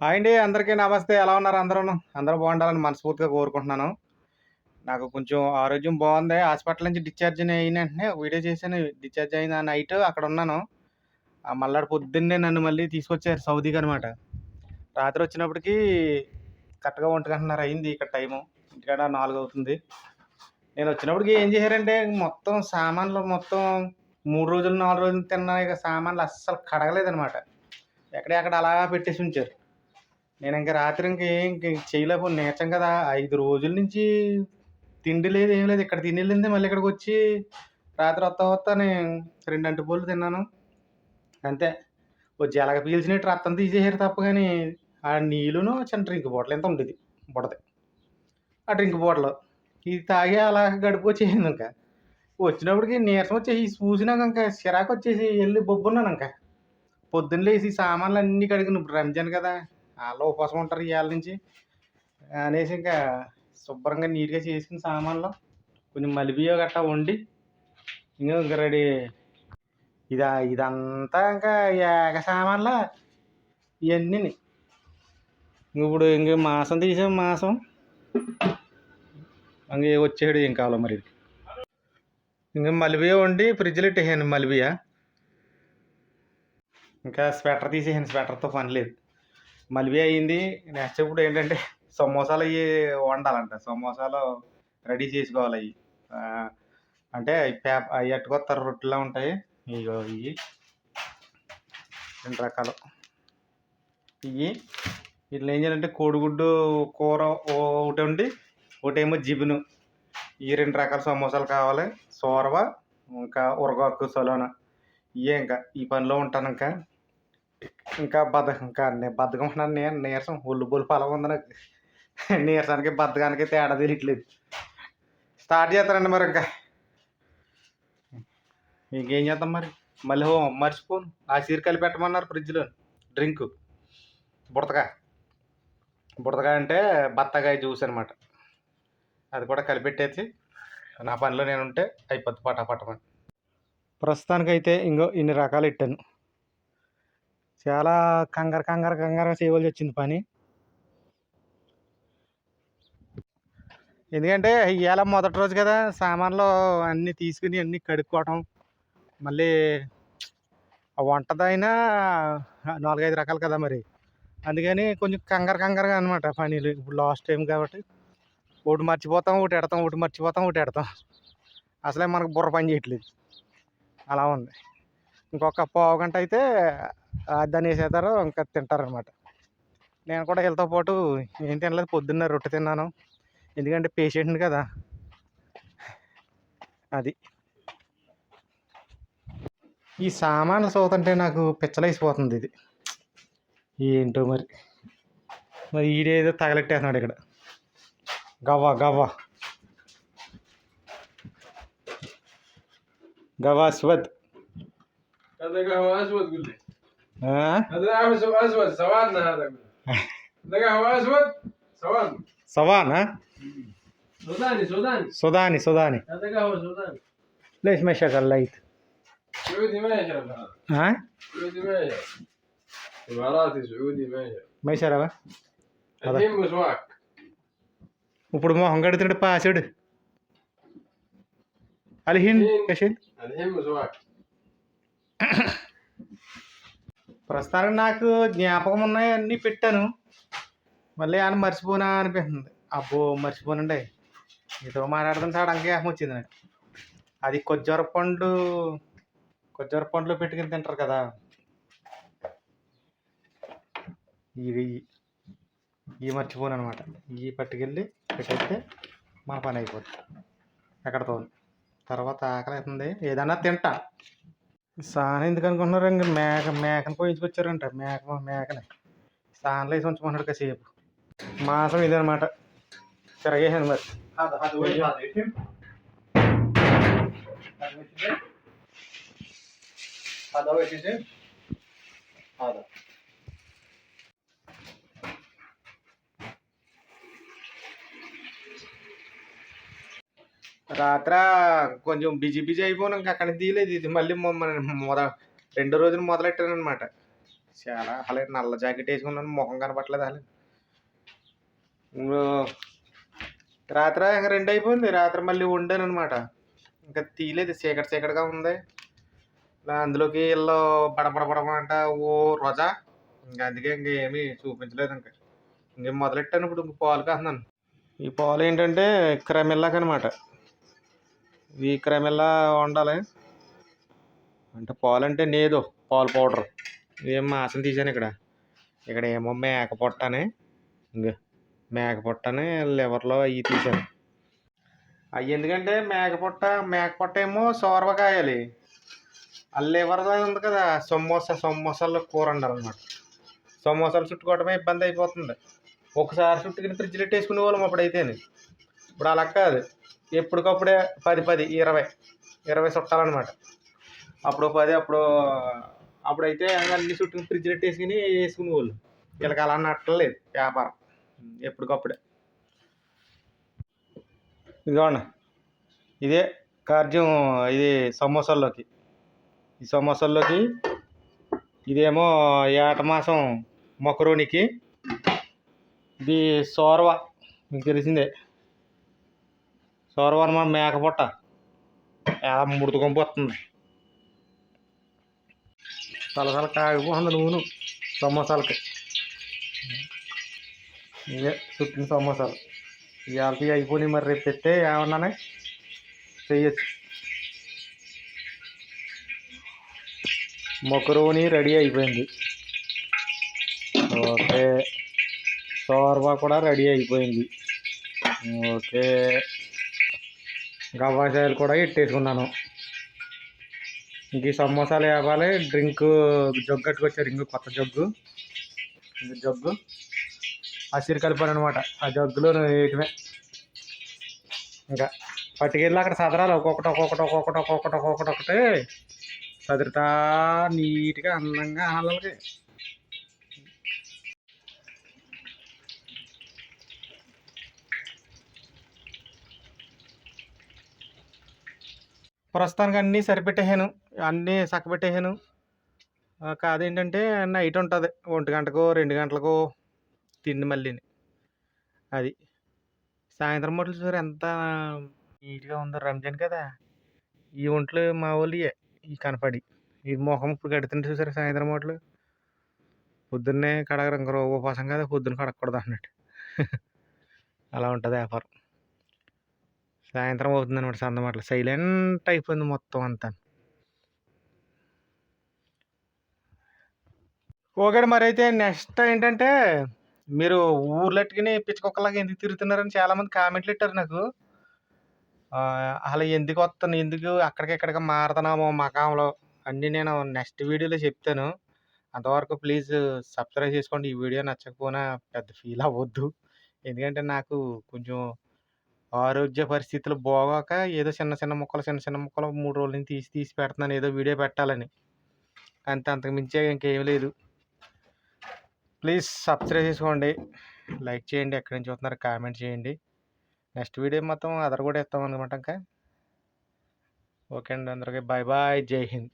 Hi అండి అందరికీ నమస్తే. ఎలా ఉన్నారు అందరూ అందరూ బాగుండాలని మనస్ఫూర్తిగా కోరుకుంటున్నాను. నాకు కొంచెం ఆరోగ్యం బాగుంది. హాస్పిటల్ నుంచి డిశ్చార్జ్ అయిన వెంటనే వీడియో చేశాను. డిశ్చార్జ్ అయిన నైట్ అక్కడ ఉన్నాను. మళ్ళీ పొద్దున్నే నన్ను మళ్ళీ తీసుకొచ్చారు సౌదీకి అనమాట రాత్రి వచ్చినప్పటికి కరెక్ట్గా ఒంటి గంటన్నర అయింది ఇక్కడ టైము. ఇంటికాడ నాలుగు అవుతుంది. నేను వచ్చినప్పటికి ఏం చేశారంటే మొత్తం సామాన్లు మొత్తం మూడు రోజులు నాలుగు రోజులు తిన్న ఇక సామాన్లు అస్సలు కడగలేదనమాట ఎక్కడెక్కడ అలా పెట్టేసి ఉంచారు. నేను ఇంకా రాత్రి ఇంక ఏం ఇంక చేయలేకపో కదా. ఐదు రోజుల నుంచి తిండి లేదు ఏం లేదు. ఇక్కడ తిని వెళ్ళింది మళ్ళీ ఇక్కడికి వచ్చి రాత్రి వస్తా వస్తా నేను రెండు అంటు పూలు తిన్నాను. అంతే. ఓ జలగ పీల్చినట్టు రక్తం తీసేసారు తప్ప కానీ ఆ నీళ్ళును చిన్న డ్రింక్ బాటిల్ ఎంత ఉండేది? బుడది. ఆ డ్రింక్ బాటిల్. ఇది తాగి అలా గడిపోచేసింది ఇంకా. వచ్చినప్పటికి నీరసం వచ్చేసి చూసినాక ఇంకా చిరాకు వచ్చేసి వెళ్ళి బొబ్బున్నాను ఇంకా. పొద్దున్న లేచి సామాన్లు అన్నీ కడిగిన ఇప్పుడు రంజాన్ కదా. వాళ్ళు ఉపవాసం ఉంటారు ఇవాళ నుంచి. అనేసి ఇంకా శుభ్రంగా నీట్గా చేసుకుని సామాన్లు కొంచెం మలిబియో గట్టా వండి ఇంకా ఇంకా రెడీ ఇదా ఇదంతా ఇంకా ఏక సామాన్ల ఇవన్నీ ఇప్పుడు ఇంక మాసం తీసాం మాసం ఇంక వచ్చాడు ఏం కావాలో మరి ఇంకా మలిబియా వండి ఫ్రిడ్జ్లో పెట్టేసాను మలిబియా ఇంకా స్వెటర్ తీసేసాను స్వెటర్తో పని లేదు. మలివి అయింది. నెక్స్ట్ ఇప్పుడు ఏంటంటే సమోసాలు అవి వండాలంట. సమోసాలు రెడీ చేసుకోవాలి అవి. అంటే పేప అవి అట్టుకొస్తారు రొట్టెలా ఉంటాయి? ఇగో ఇవి. రెండు రకాలు. ఇవి. ఇట్లా ఏం చేయాలంటే కోడిగుడ్డు కూర ఒకటి ఉండి ఒకటేమో జిబును. ఈ రెండు రకాల సమోసాలు కావాలి. సోరవ ఇంకా ఉరగాకు సలోన. ఇవే ఇంకా. ఈ పనిలో ఉంటాను ఇంకా. ఇంకా బద్ధకం ఇంకా నేను బద్ధకం ఉన్నాను నేను నీరసం ఒళ్ళు బొల్లు పొలం ఉంది నాకు. నీరసానికి బద్ధకానికి తేడా తెలియట్లేదు. స్టార్ట్ చేస్తారండి మరి ఇంకా. ఇంకేం చేద్దాం మరి? మళ్ళీ హో మర్చిపోను. ఆ చీరకాయలు పెట్టమన్నారు ఫ్రిడ్జ్లో. డ్రింక్ బుడతకాయ బుడతకాయ అంటే బత్తకాయ జ్యూస్ అనమాట అది కూడా కలిపెట్టేసి నా పనిలో నేను ఉంటే అయిపోద్ది పటాపటమని. పట్టమని ప్రస్తుతానికైతే ఇంకో ఇన్ని రకాలు ఇట్టాను. చాలా కంగారు కంగారు కంగారు చేయవలసి వచ్చింది పని. ఎందుకంటే ఇవాళ మొదటి రోజు కదా సామాన్లు అన్నీ తీసుకుని అన్నీ కడుక్కోవటం మళ్ళీ ఆ వంటదైనా నాలుగైదు రకాలు కదా మరి. అందుకని కొంచెం కంగారు కంగారుగా అనమాట పనీలు. ఇప్పుడు లాస్ట్ టైం కాబట్టి ఒకటి మర్చిపోతాం ఒకటి ఎడతాం ఒకటి మర్చిపోతాం ఒకటి ఎడతాం. అసలే మనకు బుర్ర పని చేయట్లేదు. అలా ఉంది. ఇంకొక పావు గంట అయితే దాన్ని వేసేస్తారు ఇంకా తింటారనమాట నేను కూడా వీళ్ళతో పాటు ఏం తినలేదు పొద్దున్న రొట్టె తిన్నాను. ఎందుకంటే పేషెంట్ని కదా. అది. ఈ సామాన్లు చూతుంటే నాకు పిచ్చలేసిపోతుంది ఇది. ఏంటో మరి. మరి ఈడేదో తగలెట్టేస్తున్నాడు ఇక్కడ. గవ్వ గవ్వ. గవాస్వద్ గవాస్వద్ గుళ్ళే قهوة أسود قول لي ఆ? هذا قهوة أسود سوادنا هذا قول لي هذا قهوة أسود سوادنا సవానా سوداني سوداني సుధాని సుధాని هذا قهوة سوداني ليش ما شغل لايت سعودي ما يشرب هذا ها سعودي ما يشرب إماراتي سعودي ما يشرب ما يشربه هذا. الحين مسواك ఇప్పుడు మొహం కడుతున్నాడు పాసుడు అలిహిన్ కషిల్ الحين مسواك ప్రస్తుతానికి నాకు జ్ఞాపకం ఉన్నాయి అన్నీ పెట్టాను. మళ్ళీ ఆయన మర్చిపోనా అనిపిస్తుంది. అబ్బో మర్చిపోనండి. మీతో మాట్లాడుతుంటే సార్ అంకేహం వచ్చింది నాకు. అది కొజ్జర పండు కొజ్జర పండ్లు పెట్టుకుని తింటారు కదా. ఇవి ఇవి మర్చిపోను అనమాట. ఇవి పట్టుకెళ్ళి పెట్టేస్తే మన పని అయిపోతుంది ఎక్కడతో తర్వాత ఆకలి అవుతుంది ఏదన్నా తింటా. సాన ఎందుకు అనుకుంటున్నారు ఇంక? మేక మేకను పోయించుకొచ్చారంట. మేక మేకని. సాన్లో వేసి ఉంచుకుంటున్నాడు కాసేపు. మాసం ఇదనమాట తిరగేసాను మరి. అదో పెట్టేసి అదో రాత్ర కొంచెం బిజీ బిజీ అయిపోయినా ఇంకా అక్కడ తీయలేదు ఇది. మళ్ళీ మొన్న మొద రెండో రోజున మొదలెట్టాను అనమాట చాలా అలాగే నల్ల జాకెట్ వేసుకున్నాను ముఖం కనపట్లేదు అలా రాత్ర ఇంకా రెండు అయిపోయింది. రాత్రి మళ్ళీ వండాను అనమాట ఇంకా తీయలేదు. చీకటి చీకటిగా ఉంది. అందులోకి వీళ్ళు బడబడ బడమంట ఓ రోజా? ఇంకా అందుకే ఇంకేమీ చూపించలేదు ఇంకా. ఇంకేం మొదలెట్టాను ఇప్పుడు ఇంక పాలు కాస్తున్నాను. ఈ పాలు ఏంటంటే క్రమిల్లాక్ అనమాట ఈ క్రమిల్లా వండాలి. అంటే పాలు అంటే నేదు పాలు పౌడర్. ఏం మాసం తీసాను ఇక్కడ. ఇక్కడ ఏమో మేక పొట్టని ఇంకా మేక పొట్టని లివర్లో అవి తీసాను అవి ఎందుకంటే మేక పొట్ట మేక పొట్ట ఏమో సోరవకాయాలి ఆ లివర్ ఉంది కదా సమోసా సమోసాల్లో కూర ఉండాలన్నమాట సమోసాలు చుట్టుకోవడమే ఇబ్బంది అయిపోతుంది. ఒకసారి చుట్టుకుని ఫ్రిడ్జ్లో వేసుకునే వాళ్ళం అప్పుడైతేనే. ఇప్పుడు అలా కాదు. ఎప్పటికప్పుడే పది పది ఇరవై ఇరవై చుట్టాలన్నమాట. అప్పుడు పది అప్పుడు అప్పుడైతే అన్ని చుట్టుకుని ఫ్రిడ్జ్లో వేసుకుని వేసుకునే వాళ్ళు వీళ్ళకి అలా నట్టలేదు వ్యాపారం. ఎప్పటికప్పుడే. ఇదిగోండి ఇదే కార్జ్యం ఇది సమోసాల్లోకి. ఈ సమోసాల్లోకి ఇదేమో ఏట మాసం మొకరోనికి. ఇది సోర్వ మీకు తెలిసిందే. సోర్వ అనమాట మేకపొట్ట. ఎలా ముడుతుకొని పోతుంది తలసల కాగిపోతుంది నూనె. సమోసాలకి. ఇవే చుట్టిన సమోసాలు. ఇవాళకి అయిపోయినాయి మరి రేపు పెట్టే ఏమన్నానే? చెయ్యొచ్చు. మొకరోని రెడీ అయిపోయింది. ఓకే. షోర్వా కూడా రెడీ అయిపోయింది. ఓకే. గవ్వాసాయలు కూడా ఇట్టేసుకున్నాను. ఇంక ఈ సమోసాలు వేపాలి డ్రింక్ జగ్గు కట్టుకొచ్చారు ఇంక కొత్త జగ్గు. ఇంక జగ్గు. అసిరి కలిపాను అనమాట ఆ జగ్గులో వేయటమే. ఇంకా పట్టుకెళ్ళి అక్కడ సదరాలు. ఒక్కొక్కటి ఒక్కొక్కటి ఒక్కొక్కటి ఒక్కొక్కటి ఒక్కొక్కటి ఒకటి సదురుతా నీట్గా అందంగా ఆనాలకి ప్రస్తుతానికి అన్నీ సరిపెట్టేసాను అన్నీ చక్కబెట్టేసాను. కాదేంటంటే నైట్ ఉంటుంది ఒంటి గంటకు రెండు గంటలకు తిండి మళ్ళీని. అది. సాయంత్రం పూటలు చూసారు ఎంత నీట్గా ఉందో రంజాన్ కదా? ఈ ఒంట్లు మా వాళ్ళే ఈ కనపడి. ఈ మొహం ఇప్పుడు కడుతుంటే చూసారు సాయంత్రం పూటలు? పొద్దున్నే కడగరు ఇంక రో- ఉపవాసం కదా పొద్దున్న కడగకూడదు అన్నట్టు. అలా ఉంటుంది వ్యాపారం. సాయంత్రం అవుతుంది అనమాట సందమాటలు సైలెంట్ అయిపోయింది మొత్తం అంతా. ఓకే మరి అయితే నెక్స్ట్ ఏంటంటే మీరు ఊర్లెట్టుకుని పిచ్చుకొక్కలాగా ఎందుకు తిరుగుతున్నారని చాలామంది కామెంట్లు ఇట్టారు నాకు. అలా అసలు ఎందుకు వస్తాను ఎందుకు అక్కడికి ఇక్కడికి మారుతున్నామో మకాంలో అన్నీ నేను నెక్స్ట్ వీడియోలో చెప్తాను. అంతవరకు ప్లీజ్ సబ్స్క్రైబ్ చేసుకోండి. ఈ వీడియో నచ్చకపోయినా పెద్ద ఫీల్ అవ్వద్దు. ఎందుకంటే నాకు కొంచెం ఆరోగ్య పరిస్థితులు బాగోక ఏదో చిన్న చిన్న ముక్కలు చిన్న చిన్న ముక్కలు మూడు రోజుల నుంచి తీసి తీసి పెడుతున్నాను. ఏదో వీడియో పెట్టాలని. అంతే అంతకు మించే ఇంకేం లేదు. ప్లీజ్ సబ్స్క్రైబ్ చేసుకోండి. లైక్ చేయండి. ఎక్కడి నుంచి చూస్తున్నారు కామెంట్ చేయండి. నెక్స్ట్ వీడియో మొత్తం అదర్ కూడా ఇస్తాం అనమాట ఇంకా. ఓకే అండి. అందరికీ బాయ్ బాయ్ జై హింద్.